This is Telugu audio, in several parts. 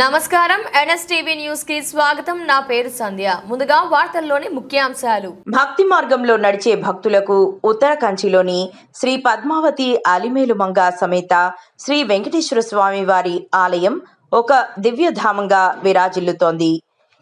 నమస్కారం. ఎన్ఎస్టీవీ న్యూస్కి స్వాగతం. నా పేరు సంధ్య. ముందుగా వార్తల్లోని ముఖ్యాంశాలు. భక్తి మార్గంలో నడిచే భక్తులకు ఉత్తర కంచిలోని శ్రీ పద్మావతి అలిమేలుమంగ సమేత శ్రీ వెంకటేశ్వర స్వామి వారి ఆలయం ఒక దివ్యధామంగా విరాజిల్లుతోంది.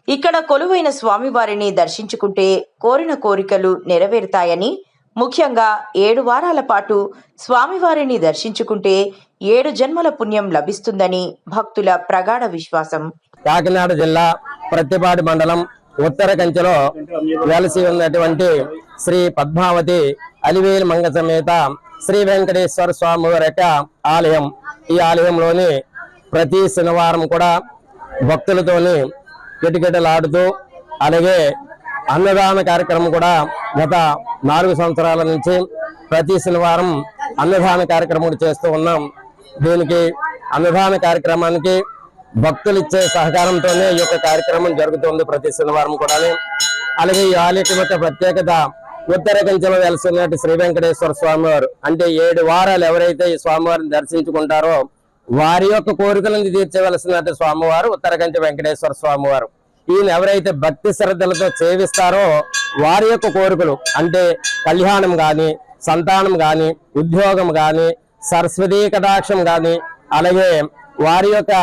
ఇక్కడ కొలువైన స్వామివారిని దర్శించుకుంటే కోరిన కోరికలు నెరవేరుతాయని ముఖ్యంగా ఏడు వారాల పాటు స్వామివారిని దర్శించుకుంటే ఏడు జన్మల పుణ్యం లభిస్తుందని భక్తుల ప్రగాఢ విశ్వాసం. కాకినాడ జిల్లా ప్రతిపాడి మండలం ఉత్తర కంచెలో వెలసి ఉన్నటువంటి శ్రీ పద్మావతి అలివేలు మంగ సమేత శ్రీ వెంకటేశ్వర స్వామి వారి యొక్క ఆలయం. ఈ ఆలయంలోని ప్రతి శనివారం కూడా భక్తులతోని కిటకిటలాడుతూ అలాగే అన్నదాన కార్యక్రమం కూడా గత నాలుగు సంవత్సరాల నుంచి ప్రతి శనివారం అన్నదాన కార్యక్రమం చేస్తూ ఉన్నాం. దీనికి అన్నదాన కార్యక్రమానికి భక్తులు ఇచ్చే సహకారంతోనే ఈ యొక్క కార్యక్రమం జరుగుతుంది ప్రతి శనివారం కూడా అలాగే ఈ ఆలయం యొక్క ప్రత్యేకత ఉత్తర కంచెలో వెలసినట్టు శ్రీ వెంకటేశ్వర స్వామివారు. అంటే ఏడు వారాలు ఎవరైతే ఈ స్వామివారిని దర్శించుకుంటారో వారి యొక్క కోరికలను తీర్చవలసినట్టు స్వామివారు ఉత్తర కంచె వెంకటేశ్వర స్వామివారు. ఈయన ఎవరైతే భక్తి శ్రద్ధలతో సేవిస్తారో వారి యొక్క కోరికలు అంటే కళ్యాణం గాని సంతానం గాని ఉద్యోగం గాని సరస్వతీ కటాక్షం కానీ అలాగే వారి యొక్క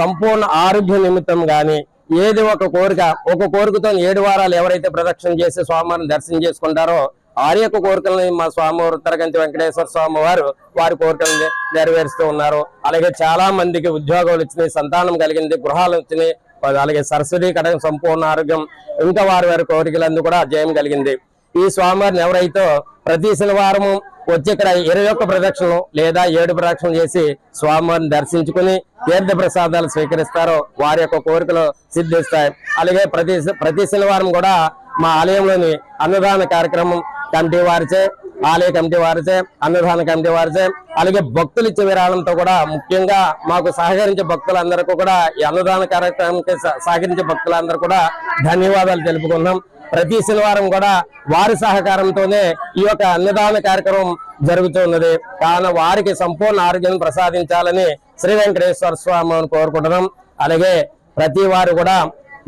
సంపూర్ణ ఆరోగ్య నిమిత్తం కానీ ఏది ఒక కోరిక ఒక కోరికతో ఏడు వారాలు ఎవరైతే ప్రదక్షిణ చేసి స్వామివారిని దర్శనం చేసుకుంటారో వారి యొక్క కోరికలని మా స్వామివారు ఉత్తరగంతి వెంకటేశ్వర స్వామి వారు వారి కోరికలను నెరవేరుస్తూ ఉన్నారు. అలాగే చాలా మందికి ఉద్యోగాలు వచ్చినాయి సంతానం కలిగింది గృహాలు వచ్చినాయి. అలాగే సరస్వతి కటం సంపూర్ణ ఆరోగ్యం ఇంకా వారి వారి కోరికలందు కూడా జయం కలిగింది. ఈ స్వామివారిని ఎవరైతే ప్రతి శనివారము వచ్చి ఇక్కడ ఇరవై ఒక్క ప్రదక్షిణలు లేదా ఏడు ప్రదక్షిణలు చేసి స్వామివారిని దర్శించుకుని తీర్థ ప్రసాదాలు స్వీకరిస్తారో. వారి యొక్క కోరికలు సిద్ధిస్తాయి. అలాగే ప్రతి ప్రతి శనివారం కూడా మా ఆలయంలోని అన్నదాన కార్యక్రమం కమిటీ వారిచే ఆలయ కమిటీ వారిచే అన్నదాన కమిటీ వారిచే అలాగే భక్తులు ఇచ్చే విరాళంతో కూడా ముఖ్యంగా మాకు సహకరించే భక్తులందరికీ కూడా ఈ అన్నదాన కార్యక్రమానికి సహ- సహకరించే భక్తులందరూ కూడా ధన్యవాదాలు తెలుపుకున్నాం ప్రతి శనివారం కూడా వారి సహకారంతోనే ఈ యొక్క అన్నదాన కార్యక్రమం జరుగుతున్నది కావున వారికి సంపూర్ణ ఆరోగ్యం ప్రసాదించాలని శ్రీ వెంకటేశ్వర స్వామిని కోరుకుంటున్నాం. అలాగే ప్రతి వారు కూడా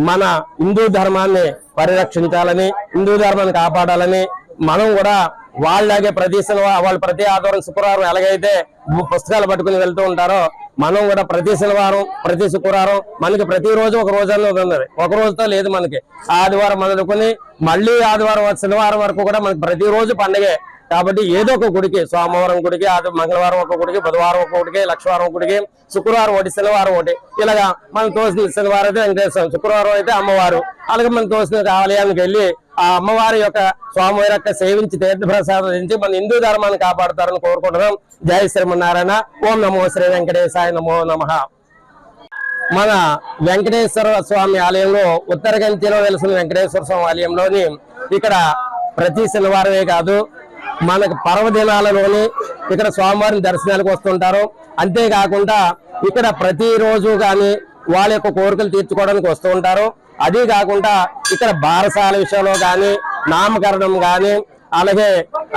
మన హిందూ ధర్మాన్ని పరిరక్షించాలని హిందూ ధర్మాన్ని కాపాడాలని మనం కూడా వాళ్ళలాగే ప్రతి శనివారం వాళ్ళు ప్రతి ఆదివారం శుక్రవారం ఎలాగైతే పుస్తకాలు పట్టుకుని వెళ్తూ ఉంటారో మనం కూడా ప్రతి శనివారం ప్రతి శుక్రవారం మనకి ప్రతి రోజు ఒక రోజు. ఉన్నది ఒక రోజుతో లేదు మనకి. ఆదివారం మొదలుకొని మళ్ళీ ఆదివారం శనివారం వరకు కూడా మనకి ప్రతి రోజు పండగే. కాబట్టి ఏదో ఒక గుడికి సోమవారం గుడికి ఆది మంగళవారం ఒక గుడికి బుధవారం ఒక గుడికి లక్షవారం ఒక గుడికి శుక్రవారం ఒకటి శనివారం ఒకటి. ఇలాగా మనం తోసిన శనివారం అయితే వెంకటేశ్వరం శుక్రవారం అయితే అమ్మవారు. అలాగే మనం తోసిన ఆలయానికి వెళ్ళి ఆ అమ్మవారి యొక్క స్వామివారి యొక్క సేవించి తీర్థప్రసాదం నుంచి మన హిందూ ధర్మాన్ని కాపాడుతారని కోరుకుంటున్నాం. జయ శ్రీమన్నారాయణ. ఓం నమో శ్రీ వెంకటేశాయ నమో నమః. మన వెంకటేశ్వర స్వామి ఆలయంలో ఉత్తరగంతిలో వెలిసిన వెంకటేశ్వర స్వామి ఆలయంలోని ఇక్కడ ప్రతి శనివారమే కాదు మనకు పర్వదినాలలోని ఇక్కడ స్వామివారిని దర్శనానికి వస్తుంటారు. అంతేకాకుండా ఇక్కడ ప్రతిరోజు కానీ వాళ్ళ యొక్క కోరికలు తీర్చుకోవడానికి వస్తూ ఉంటారు. అదీ కాకుండా ఇక్కడ బారసాల విషయంలో కానీ నామకరణం కానీ అలాగే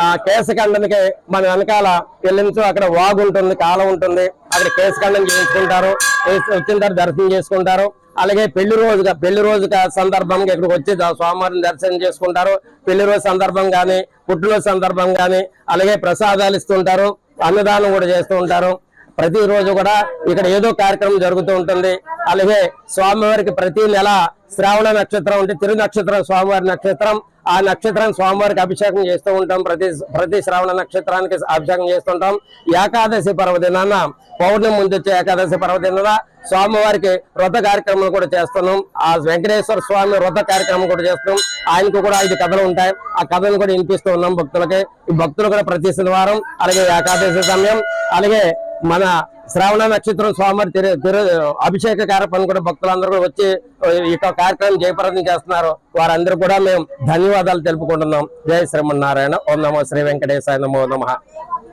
ఆ కేశఖండనికి మన వెనకాల వెళ్ళించు అక్కడ వాగు ఉంటుంది కాలం ఉంటుంది. అక్కడ కేశఖండం చేయించుకుంటారు. వచ్చిన తర్వాత దర్శనం చేసుకుంటారు. అలాగే పెళ్ళి రోజుగా పెళ్ళి రోజు సందర్భంగా ఇక్కడికి వచ్చి స్వామివారిని దర్శనం చేసుకుంటారు. పెళ్ళి రోజు సందర్భం కానీ పుట్టినరోజు సందర్భం కానీ అలాగే ప్రసాదాలు ఇస్తుంటారు. అన్నదానం కూడా చేస్తూ ఉంటారు. ప్రతిరోజు కూడా ఇక్కడ ఏదో కార్యక్రమం జరుగుతూ ఉంటుంది. అలాగే స్వామివారికి ప్రతి నెల శ్రావణ నక్షత్రం ఉంటే తిరు నక్షత్రం స్వామివారి నక్షత్రం ఆ నక్షత్రం స్వామివారికి అభిషేకం చేస్తూ ఉంటాం. ప్రతి ప్రతి శ్రావణ నక్షత్రానికి అభిషేకం చేస్తుంటాం ఏకాదశి పర్వదినాన పౌర్ణమి ముందు వచ్చే ఏకాదశి పర్వదినాన స్వామివారికి వ్రత కార్యక్రమం కూడా చేస్తున్నాం. ఆ వెంకటేశ్వర స్వామి వ్రత కార్యక్రమం కూడా చేస్తున్నాం. ఆయనకు కూడా ఐదు కథలు ఉంటాయి. ఆ కథను కూడా వినిపిస్తూ ఉన్నాం భక్తులకి. ఈ భక్తులు కూడా ప్రతి శనివారం అలాగే ఏకాదశి సమయం అలాగే మన శ్రావణ నక్షత్రం స్వామివారి తిరు తిరు అభిషేక కార్యక్రమం కూడా భక్తులందరూ కూడా వచ్చి ఈ కార్యక్రమం జయప్రదం చేస్తున్నారు. వారందరూ కూడా మేము ధన్యవాదాలు తెలుపుకుంటున్నాం. జయ శ్రీమన్నారాయణ. ఓం నమో శ్రీ వెంకటేశాయ నమో నమ.